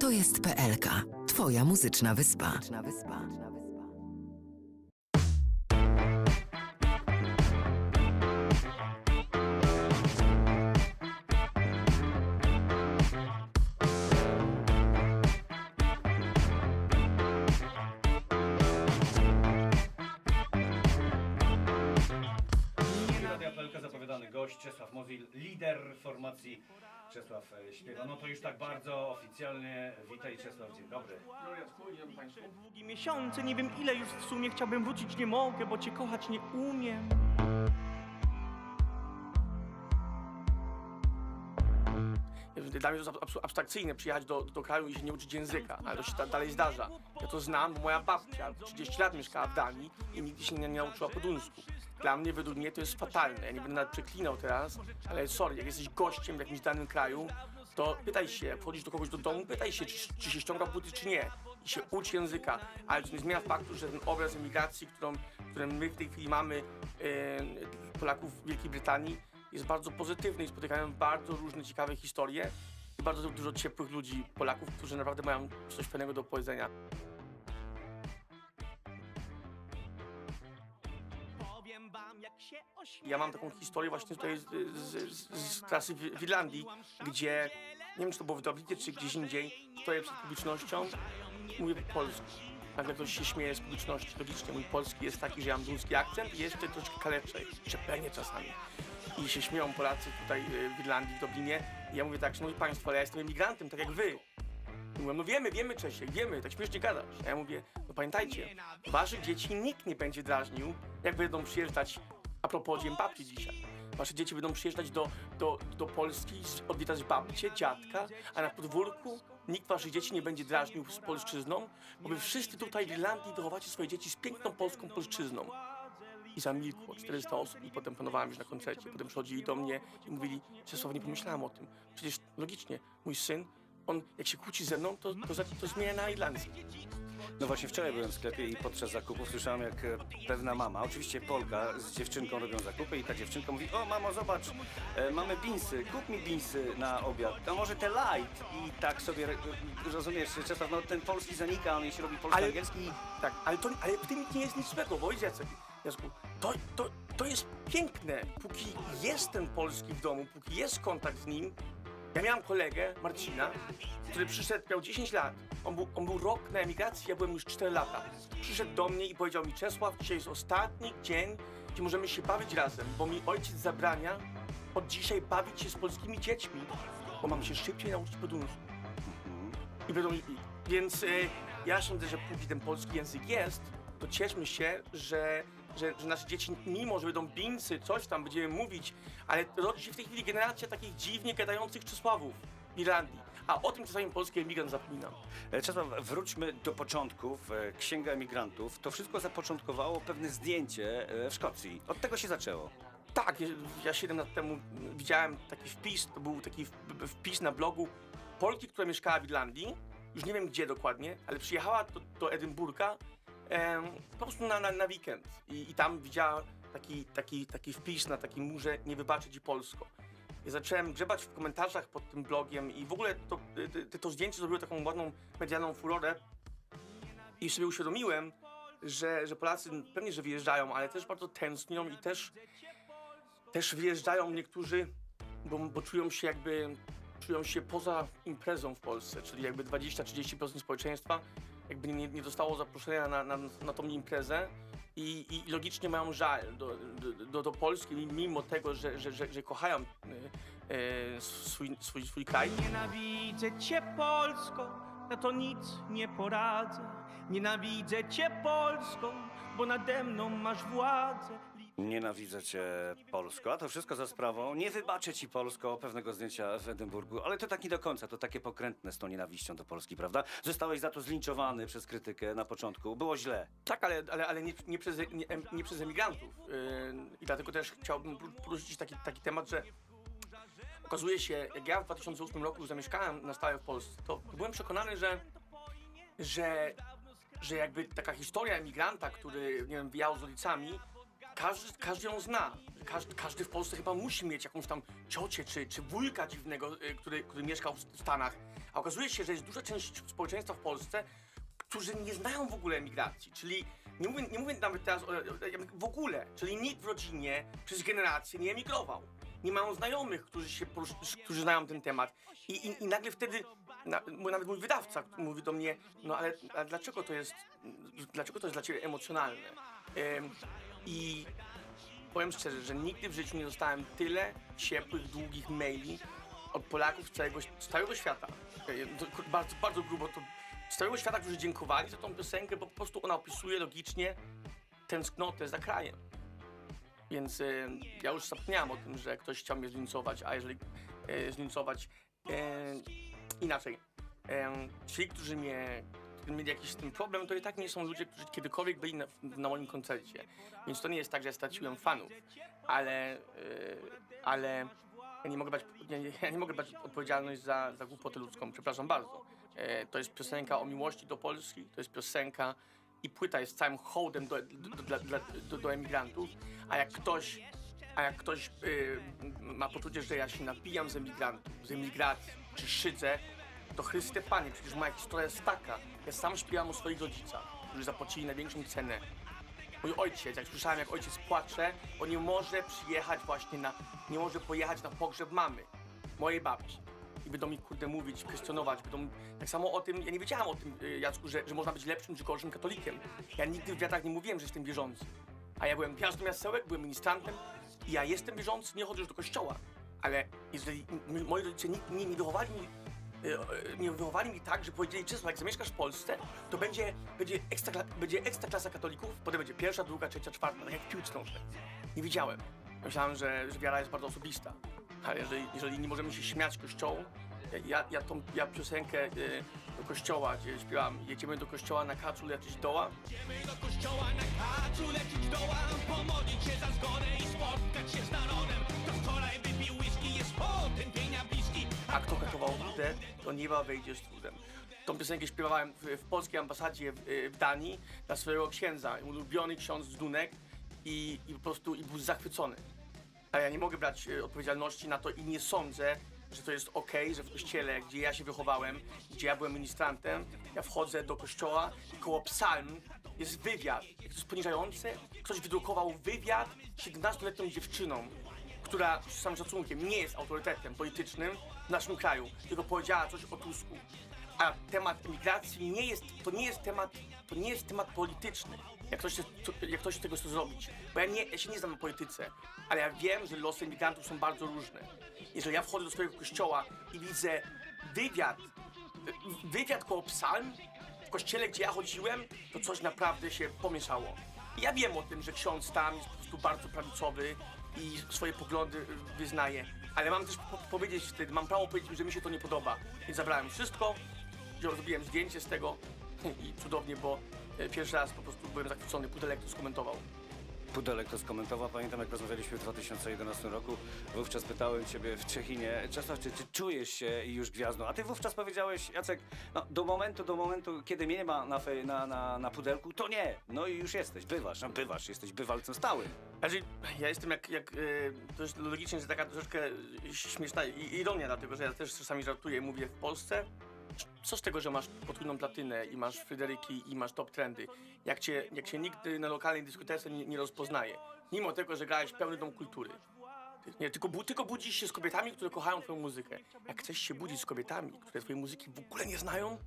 To jest PLK. Twoja muzyczna wyspa. Śpiewa. No to już tak bardzo oficjalnie. Witaj Czesław, dzień dobry. Długie miesiące, nie wiem ile już w sumie chciałbym wrócić, nie mogę, bo cię kochać nie umiem. Dla mnie to jest abs- abstrakcyjne przyjechać do, do kraju i się nie uczyć języka, ale to się ta, dalej zdarza. Ja to znam, bo moja babcia 30 lat mieszkała w Danii i nigdy się nie, nie nauczyła po duńsku. Dla mnie, według mnie to jest fatalne. Ja nie będę nawet przeklinał teraz, ale sorry, jak jesteś gościem w jakimś danym kraju, to pytaj się, wchodzisz do kogoś do domu, pytaj się, czy, czy się ściąga buty, czy nie. I się ucz języka. Ale to nie zmienia faktu, że ten obraz emigracji, którą, który my w tej chwili mamy e, Polaków w Wielkiej Brytanii, jest bardzo pozytywny i spotykają bardzo różne ciekawe historie i bardzo dużo ciepłych ludzi, Polaków, którzy naprawdę mają coś fajnego do powiedzenia. Ja mam taką historię właśnie tutaj z, z, z, z klasy w w Irlandii, gdzie, nie wiem czy to było w Dublinie, czy gdzieś indziej, stoję przed publicznością, mówię po polsku. Nagle ktoś się śmieje z publiczności. Logicznie mój polski jest taki, że ja mam duński akcent i jeszcze troszkę kaleczę, szczeplenie czasami. I się śmieją Polacy tutaj y, w Irlandii, w Dublinie. I ja mówię tak, szanowni państwo, ale ja jestem emigrantem, tak jak wy. I mówią, no wiemy, wiemy Czesiek, wiemy, tak śmiesznie gadasz. A ja mówię, no pamiętajcie, waszych dzieci nikt nie będzie drażnił, jak będą przyjeżdżać, propos dzień babci dzisiaj. Wasze dzieci będą przyjeżdżać do, do, do Polski, odwiedzać babcię, dziadka, a na podwórku nikt waszych dzieci nie będzie drażnił z polszczyzną, bo wy wszyscy tutaj w Irlandii wychowacie swoje dzieci z piękną polską polszczyzną. I zamilkło 400 osób i potem planowałem już na koncercie. Potem przychodzili do mnie i mówili, Czesław, nie pomyślałem o tym. Przecież logicznie, mój syn, on jak się kłóci ze mną, to, to, za- to zmienia na Irlandii. No właśnie wczoraj byłem w sklepie i podczas zakupów słyszałem jak e, pewna mama, oczywiście Polka, z dziewczynką robią zakupy i ta dziewczynka mówi o mamo zobacz, e, mamy binsy, kup mi binsy na obiad, a może te light i tak sobie, e, rozumiesz Czesław, no ten polski zanika, on jeśli robi polski-angielski Tak, ale, to, ale w tym nie jest nic złego, bo wiesz Jacek, Jacku, to, to, to jest piękne, póki jest ten polski w domu, póki jest kontakt z nim. Ja miałem kolegę, Marcina, który przyszedł, miał 10 lat. On był, on był rok na emigracji, ja byłem już 4 lata. Przyszedł do mnie i powiedział mi, Czesław, dzisiaj jest ostatni dzień, gdzie możemy się bawić razem, bo mi ojciec zabrania od dzisiaj bawić się z polskimi dziećmi, bo mam się szybciej nauczyć po duńsku. I będą, i- więc e, ja sądzę, że póki ten polski język jest, to cieszmy się, że, że, że nasze dzieci, mimo że będą binsy, coś tam będziemy mówić, ale rodzi się w tej chwili generacja takich dziwnie gadających Czesławów w Irlandii. A o tym czasami polski emigrant zapomina. E, Czesław, wróćmy do początków, e, Księga Emigrantów, to wszystko zapoczątkowało pewne zdjęcie e, w Szkocji, od tego się zaczęło. Tak, ja- ja 7 lat temu widziałem taki wpis, to był taki wpis na blogu Polki, która mieszkała w Irlandii, już nie wiem gdzie dokładnie, ale przyjechała do, do Edynburga po prostu na, na, na weekend I, i tam widziała taki, taki, taki wpis na takim murze nie wybaczy ci Polsko. I zacząłem grzebać w komentarzach pod tym blogiem i w ogóle to, to, to zdjęcie zrobiło taką ładną medialną furorę i sobie uświadomiłem, że, że Polacy pewnie, że wyjeżdżają, ale też bardzo tęsknią i też też wyjeżdżają niektórzy, bo, bo czują się jakby czują się poza imprezą w Polsce, czyli jakby 20-30% społeczeństwa jakby nie, nie dostało zaproszenia na, na, na tą imprezę i, i logicznie mają żal do, do, do, Polski, mimo tego, że, że, że, że kochają e, e, swój, swój, swój kraj. Nienawidzę cię Polsko, na to nic nie poradzę. Nienawidzę cię Polsko, bo nade mną masz władzę. Nienawidzę cię, Polsko. A to wszystko za sprawą. Nie wybaczę ci, Polsko, pewnego zdjęcia w Edynburgu. Ale to tak nie do końca. To takie pokrętne z tą nienawiścią do Polski, prawda? Zostałeś za to zlinczowany przez krytykę na początku. Było źle. Tak, ale, ale, ale nie, nie, przez, nie, nie przez emigrantów. Yy, I dlatego też chciałbym por- poruszyć taki, taki temat, że okazuje się, jak ja w 2008 roku zamieszkałem na stałe w Polsce, to byłem przekonany, że, że, że jakby taka historia emigranta, który, nie wiem, wyjechał z rodzicami, każdy, każdy ją zna. Każdy, każdy w Polsce chyba musi mieć jakąś tam ciocię czy, czy wujka dziwnego, y, który, który mieszkał w Stanach. A okazuje się, że jest duża część społeczeństwa w Polsce, którzy nie znają w ogóle emigracji, czyli nie mówię, nie mówię nawet teraz o, w ogóle, czyli nikt w rodzinie przez generację nie emigrował. Nie mają znajomych, którzy, się, którzy znają ten temat. I, i, i nagle wtedy, na, nawet mój wydawca mówi do mnie, no ale, ale dlaczego to jest, dlaczego to jest dla ciebie emocjonalne? Em, I powiem szczerze, że nigdy w życiu nie dostałem tyle ciepłych, długich maili od Polaków z całego, z całego świata. Bardzo, bardzo grubo to z całego świata, którzy dziękowali za tą piosenkę, bo po prostu ona opisuje logicznie tęsknotę za krajem. Więc e, ja już zapomniałem o tym, że ktoś chciał mnie zlincować, a jeżeli e, zlincować e, inaczej. E, ci, którzy mnie mieli jakiś z tym problem, to i tak nie są ludzie, którzy kiedykolwiek byli na, na moim koncercie. Więc to nie jest tak, że straciłem fanów, ale, e, ale ja nie mogę brać, nie, ja nie mogę brać odpowiedzialność za, za głupotę ludzką, przepraszam bardzo. E, to jest piosenka o miłości do Polski, to jest piosenka i płyta jest całym hołdem do, do, dla- do, do emigrantów, a jak ktoś, a jak ktoś y, ma poczucie, że ja się napijam z emigrantów, z emigracji, czy szydzę, to Chryste Panie, przecież moja historia jest taka. Ja sam śpiewam o swoich rodzicach, którzy zapłacili największą cenę. Mój ojciec, jak słyszałem jak ojciec płacze, bo nie może przyjechać właśnie na, nie może pojechać na pogrzeb mamy, mojej babci. I będą mi kurde mówić, kwestionować, będą tak samo o tym, ja nie wiedziałam o tym, y, Jacku, że, że można być lepszym czy gorszym katolikiem. Ja nigdy w wiatrach nie mówiłem, że jestem wierzący. A ja byłem gwiazdą jasełek, byłem ministrantem i ja jestem wierzący, nie chodzę już do kościoła. Ale jeżeli moi rodzice nie, nie, nie wychowali mnie e, nie wychowali mi tak, że powiedzieli, Czesław, jak zamieszkasz w Polsce, to będzie, będzie, ekstra, będzie ekstra klasa katolików, potem będzie pierwsza, druga, trzecia, czwarta, tak jak w piłce nożnej. Nie wiedziałem. Myślałem, że, że wiara jest bardzo osobista. Ale jeżeli, jeżeli nie możemy się śmiać kościołu, ja, ja tą ja piosenkę e, do kościoła, gdzie śpiewam, jedziemy do kościoła na kaczu lecieć doła, do kościoła na Pomodlić się za i spotkać się z narodem wczoraj wypił whisky jest potępienia a kto katował wódę, do nieba wejdzie z trudem. Tą piosenkę śpiewałem w, w polskiej ambasadzie w, w Danii dla swojego księdza, ulubiony ksiądz z Dunek i, i po prostu i był zachwycony. A ja nie mogę brać e, odpowiedzialności na to i nie sądzę, że to jest okej, że w kościele, gdzie ja się wychowałem, gdzie ja byłem ministrantem, ja wchodzę do kościoła i koło psalm jest wywiad. To jest poniżające, ktoś wydrukował wywiad 17-letnią dziewczyną, która z samym szacunkiem nie jest autorytetem politycznym w naszym kraju, tylko powiedziała coś o Tusku. A temat imigracji nie jest, to nie jest temat, to nie jest temat polityczny. Jak ktoś, jak ktoś tego chce zrobić. Bo ja, nie, ja się nie znam na polityce, ale ja wiem, że losy imigrantów są bardzo różne. Jeżeli ja wchodzę do swojego kościoła i widzę wywiad, wywiad koło psalm w kościele, gdzie ja chodziłem, to coś naprawdę się pomieszało. I ja wiem o tym, że ksiądz tam jest po prostu bardzo prawicowy i swoje poglądy wyznaje, ale mam też po powiedzieć wtedy, mam prawo powiedzieć, że mi się to nie podoba. Więc zabrałem wszystko, zrobiłem zdjęcie z tego i cudownie, bo e, pierwszy raz po prostu byłem zachwycony, Pudelek to skomentował. Pudelek to skomentował. Pamiętam, jak rozmawialiśmy w 2011 roku. Wówczas pytałem ciebie w Czechinie, Czesław, czy ty czujesz się już gwiazdą? A ty wówczas powiedziałeś, Jacek, no do momentu, do momentu, kiedy mnie nie ma na, fej, na, na, na pudelku, to nie. No i już jesteś, bywasz, no bywasz, jesteś bywalcem stałym. Znaczy, ja jestem jak, jak e, to jest logicznie, że taka troszeczkę śmieszna i- ironia, dlatego że ja też czasami żartuję mówię w Polsce, co z tego, że masz potrójną platynę i masz Fryderyki i masz top trendy, jak cię, jak cię nikt na lokalnej dyskotece nie, nie rozpoznaje, mimo tego, że grałeś pełny dom kultury. Nie, tylko, tylko budzisz się z kobietami, które kochają twoją muzykę. Jak chcesz się budzić z kobietami, które twojej muzyki w ogóle nie znają,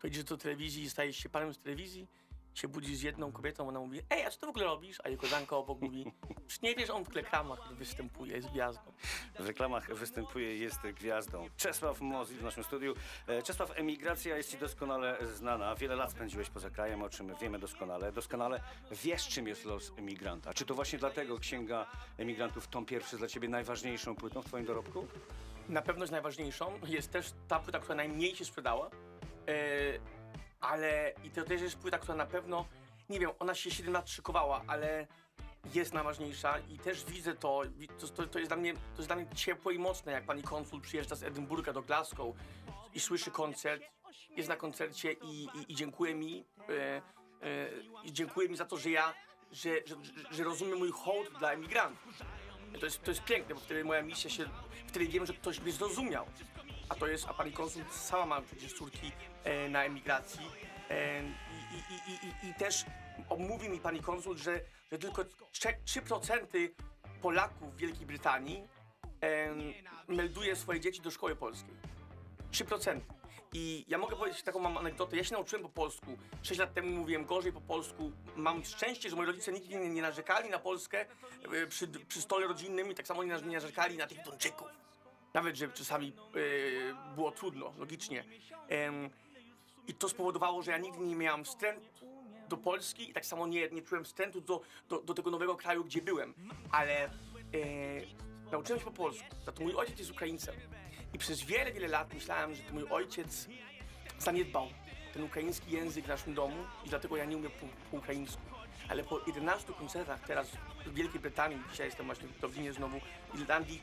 to idziesz do telewizji i stajesz się panem z telewizji, się budzisz z jedną kobietą, ona mówi, ej, a co ty w ogóle robisz? A jej koleżanka obok mówi, przecież nie wiesz, on w reklamach występuje, jest gwiazdą. W reklamach występuje, jest gwiazdą. Czesław Mozil w naszym studiu. E, Czesław, emigracja jest ci doskonale znana. Wiele lat spędziłeś poza krajem, o czym wiemy doskonale. Doskonale wiesz, czym jest los emigranta. Czy to właśnie dlatego Księga Emigrantów tom pierwszy dla ciebie najważniejszą płytą w twoim dorobku? Na pewno jest najważniejszą, jest też ta płyta, która najmniej się sprzedała, e, ale i to też jest płyta, która na pewno, nie wiem, ona się 7 lat szykowała, ale jest najważniejsza i też widzę to, to, to, to, jest dla mnie, to jest dla mnie ciepłe i mocne, jak pani konsul przyjeżdża z Edynburga do Glasgow i słyszy koncert, jest na koncercie i, i, i dziękuję mi, e, e, dziękuję mi za to, że ja, że, że, że rozumiem mój hołd dla emigrantów. To jest, to jest piękne, bo wtedy moja misja się, wtedy wiem, że ktoś mnie zrozumiał. A to jest, a pani konsul sama ma przecież córki e, na emigracji. E, i, i, i, i, I też mówi mi pani konsul, że, że tylko 3%, 3% Polaków w Wielkiej Brytanii em, melduje swoje dzieci do szkoły polskiej. 3%. I ja mogę powiedzieć taką mam anegdotę. Ja się nauczyłem po polsku. 6 lat temu mówiłem gorzej po polsku. Mam szczęście, że moi rodzice nigdy nie, nie narzekali na Polskę e, przy, przy stole rodzinnym i tak samo nie narzekali na tych Duńczyków. Nawet, że czasami e, było trudno, logicznie. I to spowodowało, że ja nigdy nie miałem wstrętu do Polski i tak samo nie, nie czułem wstrętu do, do, do tego nowego kraju, gdzie byłem. Ale e, nauczyłem się po polsku. Za to mój ojciec jest Ukraińcem. I przez wiele, wiele lat myślałem, że to mój ojciec zaniedbał ten ukraiński język w naszym domu i dlatego ja nie umiem po, po ukraińsku. Ale po 11 koncertach teraz w Wielkiej Brytanii, dzisiaj jestem właśnie w Dublinie znowu, w Irlandii,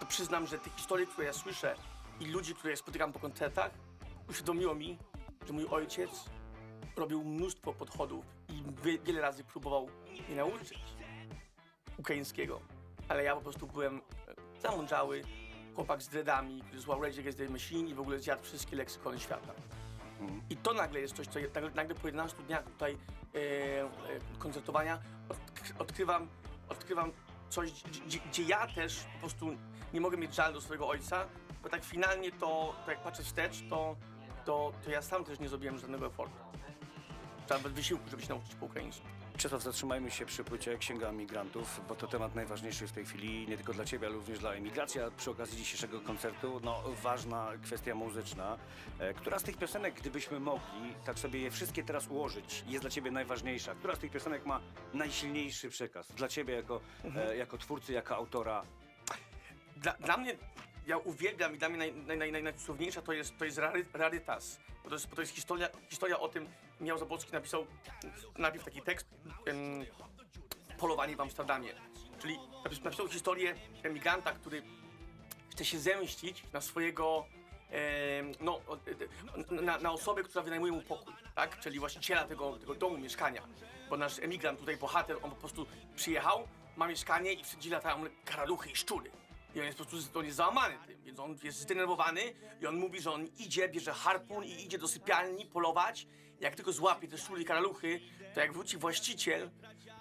to przyznam, że te historie, które ja słyszę i ludzi, które spotykam po koncertach, uświadomiło mi, że mój ojciec robił mnóstwo podchodów i wie, wiele razy próbował mnie nauczyć ukraińskiego. Ale ja po prostu byłem e, zamądrzały, chłopak z dreadami, który złał Rage Against the Machine i w ogóle zjadł wszystkie leksykony świata. I to nagle jest coś, co ja- nagle, nagle po 11 dniach tutaj e, e, koncertowania odk- odkrywam, odkrywam coś, gdzie, gdzie ja też po prostu nie mogę mieć żal do swojego ojca, bo tak finalnie to, to jak patrzę wstecz, to, to, to ja sam też nie zrobiłem żadnego efortu. Nawet wysiłku, żeby się nauczyć po ukraińsku. Czesław, zatrzymajmy się przy płycie Księga Migrantów, bo to temat najważniejszy w tej chwili, nie tylko dla Ciebie, ale również dla emigracji. A przy okazji dzisiejszego koncertu, no ważna kwestia muzyczna. E, Która z tych piosenek, gdybyśmy mogli tak sobie je wszystkie teraz ułożyć, jest dla Ciebie najważniejsza? Która z tych piosenek ma najsilniejszy przekaz? Dla Ciebie jako, e, jako twórcy, jako autora? Dla, dla mnie, ja uwielbiam i dla mnie naj, naj, naj, naj, najcudowniejsza to jest, to jest rary, rarytas. Bo to jest, bo to jest historia, historia o tym, Miał Zabłocki napisał najpierw taki tekst, em, Polowanie w Amsterdamie. Czyli napis- napisał historię emigranta, który chce się zemścić na swojego, no, na, na osobę, która wynajmuje mu pokój, tak? Czyli właściciela tego, tego domu, mieszkania. Bo nasz emigrant, tutaj bohater, on po prostu przyjechał, ma mieszkanie i wszędzie latają karaluchy i szczury. I on jest po prostu jest załamany tym, więc on jest zdenerwowany i on mówi, że on idzie, bierze harpun i idzie do sypialni polować. Jak tylko złapie te szczury i karaluchy, to jak wróci właściciel,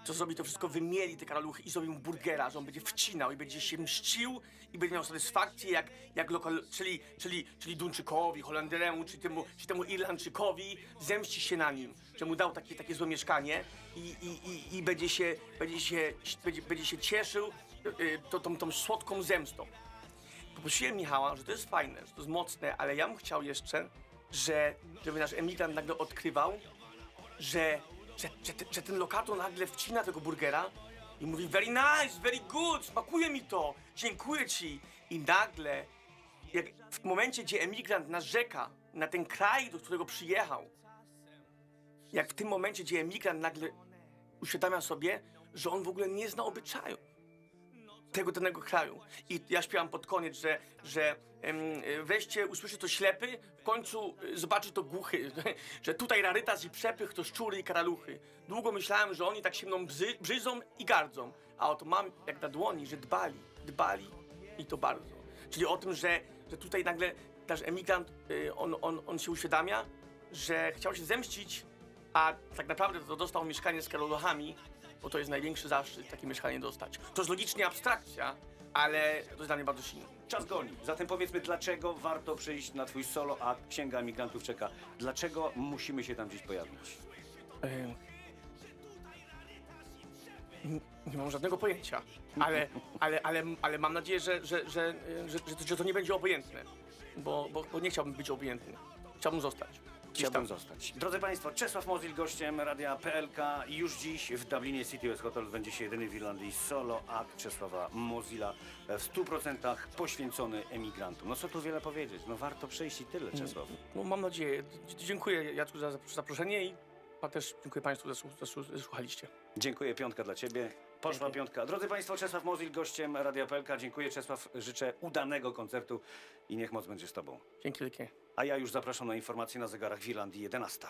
to zrobi to wszystko, wymieli te karaluchy i zrobi mu burgera, że on będzie wcinał i będzie się mścił i będzie miał satysfakcję jak, jak lokal, czyli, czyli, czyli Duńczykowi, Holenderemu, czy temu, czy temu Irlandczykowi, zemści się na nim, że mu dał takie, takie złe mieszkanie i, i, i, i będzie, się, będzie, się, będzie, będzie się cieszył y, to, tą, tą słodką zemstą. Poprosiłem Michała, że to jest fajne, że to jest mocne, ale ja bym chciał jeszcze, że, żeby nasz emigrant nagle odkrywał, że, że, że, że ten lokator nagle wcina tego burgera i mówi very nice, very good, smakuje mi to, dziękuję ci. I nagle, jak w momencie, gdzie emigrant narzeka na ten kraj, do którego przyjechał, jak w tym momencie, gdzie emigrant nagle uświadamia sobie, że on w ogóle nie zna obyczaju tego danego kraju. I ja śpiewam pod koniec, że, że em, weźcie, usłyszy to ślepy, w końcu e, zobaczy to głuchy, że tutaj rarytas i przepych to szczury i karaluchy. Długo myślałem, że oni tak się mną bzy, brzydzą i gardzą, a oto mam jak na dłoni, że dbali, dbali i to bardzo. Czyli o tym, że, że tutaj nagle nasz emigrant, y, on, on, on się uświadamia, że chciał się zemścić, a tak naprawdę to dostał mieszkanie z karaluchami, bo to jest największy zaszczyt takie mieszkanie dostać. To jest logicznie abstrakcja, ale to jest dla mnie bardzo silne. Czas goni. Zatem powiedzmy, dlaczego warto przyjść na Twój solo, a Księga Migrantów czeka? Dlaczego musimy się tam gdzieś pojawić? Em, n- Nie mam żadnego pojęcia, ale, ale, ale, ale mam nadzieję, że, że, że, że, że, że to nie będzie obojętne, bo, bo, bo nie chciałbym być obojętny. Chciałbym zostać. Chciałbym zostać. Drodzy Państwo, Czesław Mozil gościem Radia PLK. Już dziś w Dublinie City West Hotel będzie się jedyny w Irlandii solo akt Czesława Mozila w 100% poświęcony emigrantom. No co tu wiele powiedzieć, no warto przyjść i tyle, Czesław. No, mam nadzieję. Dzie- Dziękuję Jacku za zap- zaproszenie i a też dziękuję Państwu, że, słu- że, słu- że słuchaliście. Dziękuję, piątka dla Ciebie. Poszła Dzięki. piątka. Drodzy Państwo, Czesław Mozil gościem Radia PLK. Dziękuję Czesław, życzę udanego koncertu i niech moc będzie z Tobą. Dzięki wielkie. A ja już zapraszam na informacje na zegarach w Irlandii 11.